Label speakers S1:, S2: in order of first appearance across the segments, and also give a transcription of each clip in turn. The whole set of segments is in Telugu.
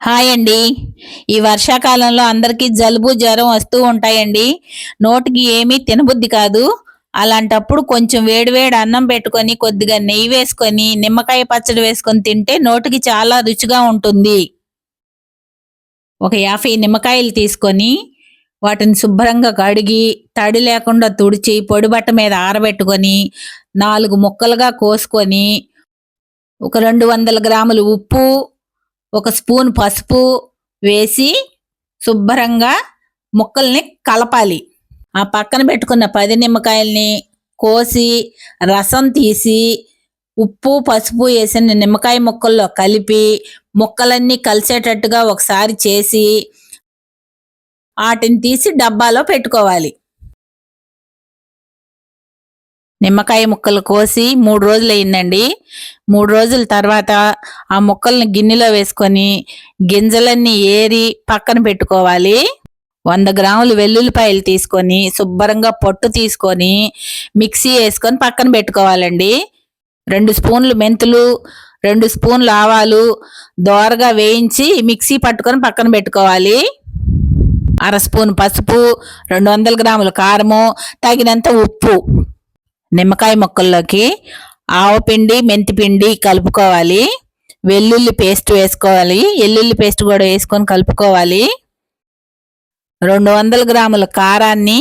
S1: హాయ్ అండి. ఈ వర్షాకాలంలో అందరికీ జలుబు జ్వరం వస్తూ ఉంటాయండి. నోటికి ఏమీ తినబుద్ధి కాదు. అలాంటప్పుడు కొంచెం వేడివేడి అన్నం పెట్టుకొని కొద్దిగా నెయ్యి వేసుకొని నిమ్మకాయ పచ్చడి వేసుకొని తింటే నోటికి చాలా రుచిగా ఉంటుంది. ఒక యాభై నిమ్మకాయలు తీసుకొని వాటిని శుభ్రంగా కడిగి తడి లేకుండా తుడిచి పొడి బట్ట మీద ఆరబెట్టుకొని నాలుగు ముక్కలుగా కోసుకొని ఒక రెండు వందల గ్రాములు ఉప్పు ఒక స్పూన్ పసుపు వేసి శుభ్రంగా ముక్కల్ని కలపాలి. ఆ పక్కన పెట్టుకున్న పది నిమ్మకాయల్ని కోసి రసం తీసి ఉప్పు పసుపు వేసిన నిమ్మకాయ ముక్కల్లో కలిపి ముక్కలన్నీ కలిసేటట్టుగా ఒకసారి చేసి వాటిని తీసి డబ్బాలో పెట్టుకోవాలి. నిమ్మకాయ ముక్కలు కోసి మూడు రోజులు అయిందండి. మూడు రోజుల తర్వాత ఆ ముక్కల్ని గిన్నెలో వేసుకొని గింజలన్నీ ఏరి పక్కన పెట్టుకోవాలి. వంద గ్రాములు వెల్లుల్లిపాయలు తీసుకొని శుభ్రంగా పొట్టు తీసుకొని మిక్సీ వేసుకొని పక్కన పెట్టుకోవాలండి. రెండు స్పూన్లు మెంతులు రెండు స్పూన్లు ఆవాలు దోరగా వేయించి మిక్సీ పట్టుకొని పక్కన పెట్టుకోవాలి. అర స్పూన్ పసుపు రెండు వందల గ్రాముల కారము తగినంత ఉప్పు. నిమ్మకాయ ముక్కల్లోకి ఆవపిండి మెంతిపిండి కలుపుకోవాలి. వెల్లుల్లి పేస్ట్ వేసుకోవాలి. ఎల్లుల్లి పేస్ట్ కూడా వేసుకొని కలుపుకోవాలి. రెండు వందల గ్రాముల కారాన్ని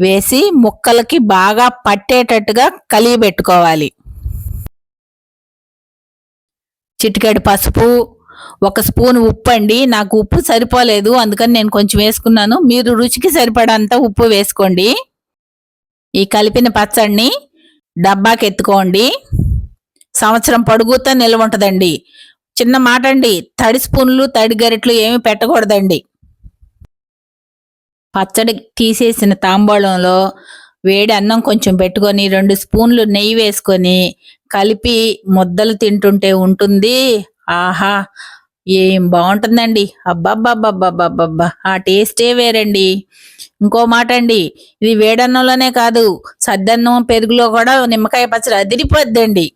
S1: వేసి ముక్కలకి బాగా పట్టేటట్టుగా కలిగి పెట్టుకోవాలి. చిటికెడు పసుపు ఒక స్పూన్ ఉప్పు అండి. నాకు ఉప్పు సరిపోలేదు అందుకని నేను కొంచెం వేసుకున్నాను. మీరు రుచికి సరిపడంత ఉప్పు వేసుకోండి. ఈ కలిపిన పచ్చడిని డబ్బాకి ఎత్తుకోండి సంవత్సరం పొడుగుతా నిల్వ ఉంటుందండి. చిన్న మాట అండి తడి స్పూన్లు తడి గరిట్లు ఏమి పెట్టకూడదండి. పచ్చడి తీసేసిన తాంబూలంలో వేడి అన్నం కొంచెం పెట్టుకొని రెండు స్పూన్లు నెయ్యి వేసుకొని కలిపి ముద్దలు తింటుంటే ఉంటుంది. ఆహా! ఏం బాగుంటుందండి. అబ్బబ్బబ్బబ్బబ్బబ్బా ఆ టేస్టే వేరండి. ఇంకో మాట అండి ఇది వేడన్నంలోనే కాదు సద్దన్నం పెరుగులో కూడా నిమ్మకాయ పచ్చడి అదిరిపోద్దండి.